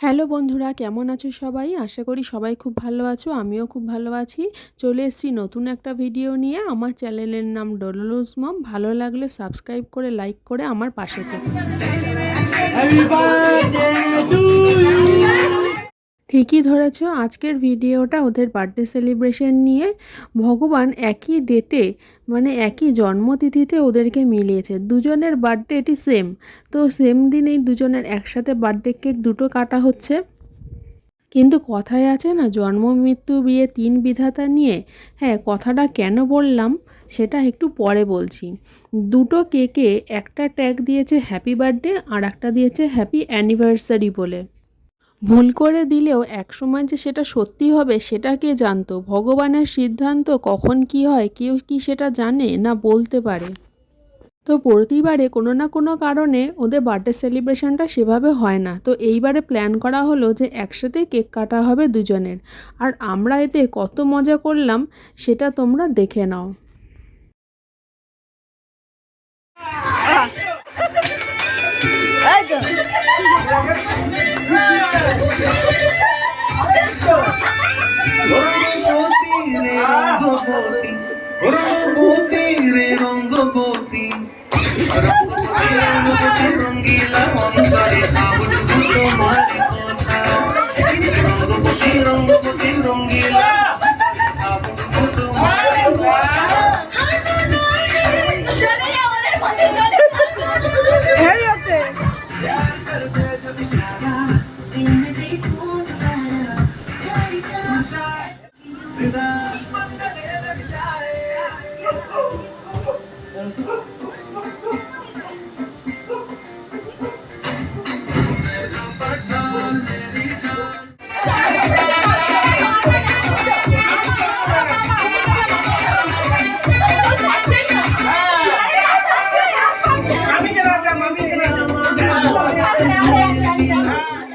Hello বন্ধুরা, কেমন আছো সবাই? আশা করি সবাই খুব ভালো আছো, আমিও খুব ভালো আছি। চলে এসেছি নতুন একটা ভিডিও নিয়ে। আমার চ্যানেলের নাম ডলুস মম। ভালো লাগলে সাবস্ক্রাইব করে, লাইক করে আমার পাশে থেকে। ঠিকই ধরেছ, আজকের ভিডিওটা ওদের বার্থডে সেলিব্রেশন নিয়ে ভগবান একই ডেটে মানে একই জন্মতিথিতে ওদেরকে মিলিয়েছে। দুজনের বার্থডে এটি সেম তো সেম দিনেই দুজনের একসাথে বার্থডে কেক দুটো কাটা হচ্ছে। কিন্তু কথায় আছে না, জন্ম, মৃত্যু, বিয়ে তিন বিধাতা নিয়ে হ্যাঁ কথাটা কেন বললাম সেটা একটু পরে বলছি। দুটো কেকে একটা ট্যাগ দিয়েছে হ্যাপি বার্থডে আর একটা দিয়েছে হ্যাপি অ্যানিভার্সারি বলে। ভুল করে দিলেও একসময় যে সেটা সত্যি হবে, সেটা কে জানতো? ভগবানের সিদ্ধান্ত কখন কি হয়? কেউ কি সেটা জানে না বলতে পারে? তো প্রতিবারে কোনো না কোনো কারণে ওদের বার্থডে সেলিব্রেশনটা সেভাবে হয় না। তো এইবারে প্ল্যান করা হলো যে একসাথে কেক কাটা হবে দুজনের। আর আমরা এতে কত মজা করলাম, সেটা তোমরা দেখে নাও। রঙ্গবতী রে রঙ্গবতী রঙ্গবতী রঙ্গিলা অন্তরে আবটুকু তোমার কথা রঙ্গবতী রঙ্গবতী রঙ্গিলা আবটুকু তোমার কথা Hey, up there.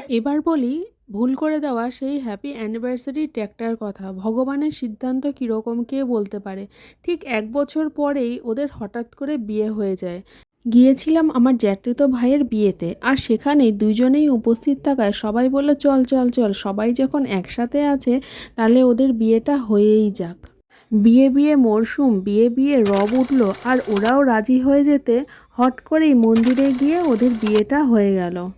এবার বলি, ভুল করে দেওয়া সেই হ্যাপি অ্যানিভার্সারি ট্যাগটার কথা। ভগবানের সিদ্ধান্ত কীরকম, কে বলতে পারে? ঠিক এক বছর পরেই ওদের হঠাৎ করে বিয়ে হয়ে যায়। গিয়েছিলাম আমার জ্যাঠৃত ভাইয়ের বিয়েতে, আর সেখানেই দুজনেই উপস্থিত থাকায় সবাই বলল, চল চল চল, সবাই যখন একসাথে আছে, তাহলে ওদের বিয়েটা হয়েই যাক। বিয়ে বিয়ে মরশুম বিয়ে বিয়ে, রব উঠল, আর ওরাও রাজি হয়ে যেতে হট করেই মন্দিরে গিয়ে ওদের বিয়েটা হয়ে গেল।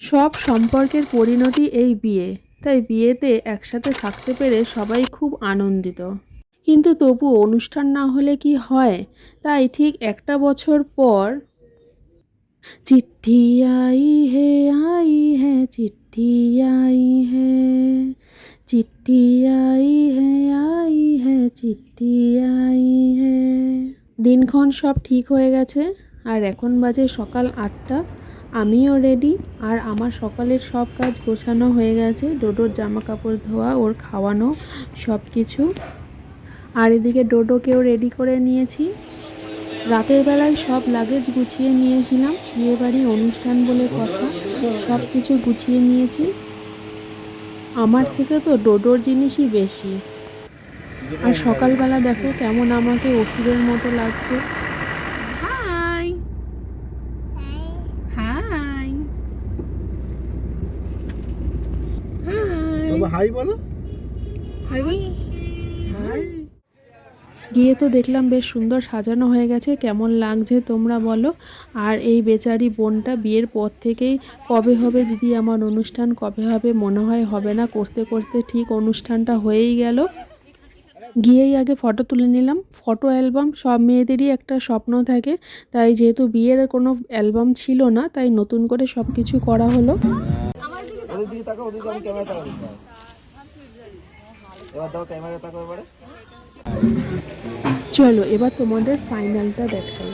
সব সম্পর্কের পরিণতি এই বিয়ে। তাই বিয়েতে একসাথে থাকতে পেরে সবাই খুব আনন্দিত। কিন্তু তবু অনুষ্ঠান না হলে কি হয়? তাই ঠিক একটা বছর পর চিঠি আই হে আই হে, চিঠি আই হে, চিঠি আই হে আই হে, চিঠি আই হে। দিনক্ষণ সব ঠিক হয়ে গেছে, আর এখন বাজে সকাল আটটা। আমিও রেডি আর আমার সকালের সব কাজ গোছানো হয়ে গেছে। ডোডোর জামা কাপড় ধোয়া, ওর খাওয়ানো সব কিছু আর এদিকে ডোডোকেও রেডি করে নিয়েছি। রাতের বেলায় সব লাগেজ গুছিয়ে নিয়েছিলাম। বিয়েবাড়ি অনুষ্ঠান বলে কথা সব কিছু গুছিয়ে নিয়েছি। আমার থেকে তো ডোডোর জিনিসই বেশি। আর সকালবেলা দেখো কেমন আমাকে ওষুধের মতো লাগছে হাই হাই হাই বলো। Hi hi. গিয়ে তো দেখলাম বেশ সুন্দর সাজানো হয়ে গেছে কেমন লাগছে তোমরা বলো। আর এই বেচারি বোনটা বিয়ের পর থেকেই কবে হবে দিদি? আমার অনুষ্ঠান কবে হবে? মনে হয় হবে না করতে করতে ঠিক অনুষ্ঠানটা হয়েই গেল। গিয়েই আগে ফটো তুলে নিলাম। ফটো অ্যালবাম সব মেয়েদেরই একটা স্বপ্ন থাকে। তাই যেহেতু বিয়ের কোনো অ্যালবাম ছিল না তাই নতুন করে সব কিছু করা হলো ওদের দিকে তাকাও ওদের দিকে আমি ক্যামেরা তাকাবো এবার দাও ক্যামেরা তাকাও এবারে। চলো এবার তোমাদের ফাইনালটা দেখাই।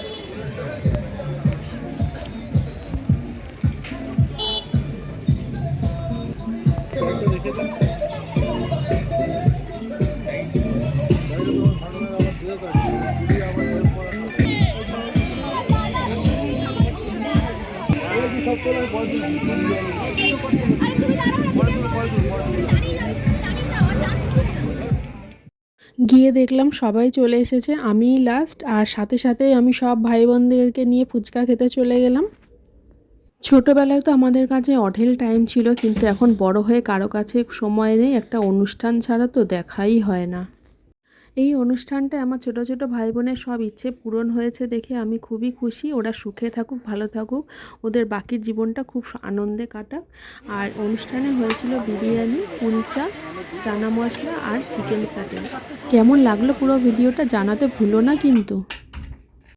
গিয়ে দেখলাম সবাই চলে এসেছে। আমি লাস্ট আর সাথে সাথে আমি সব ভাই বোনদেরকে নিয়ে ফুচকা খেতে চলে গেলাম। ছোটোবেলায় তো আমাদের কাছে অঢেল টাইম ছিল, কিন্তু এখন বড় হয়ে কারও কাছে সময় নেই, একটা অনুষ্ঠান ছাড়া তো দেখাই হয় না। এই অনুষ্ঠানটা আমার ছোট ছোট ভাই বোনের সব ইচ্ছে পূরণ হয়েছে দেখে আমি খুবই খুশি। ওরা সুখে থাকুক, ভালো থাকুক। ওদের বাকির জীবনটা খুব আনন্দে কাটাক। আর অনুষ্ঠানে হয়েছিল বিরিয়ানি, কুলচা, চানা মশলা আর চিকেন স্যাটেল। কেমন লাগল পুরো ভিডিওটা জানাতে ভুলো না কিন্তু।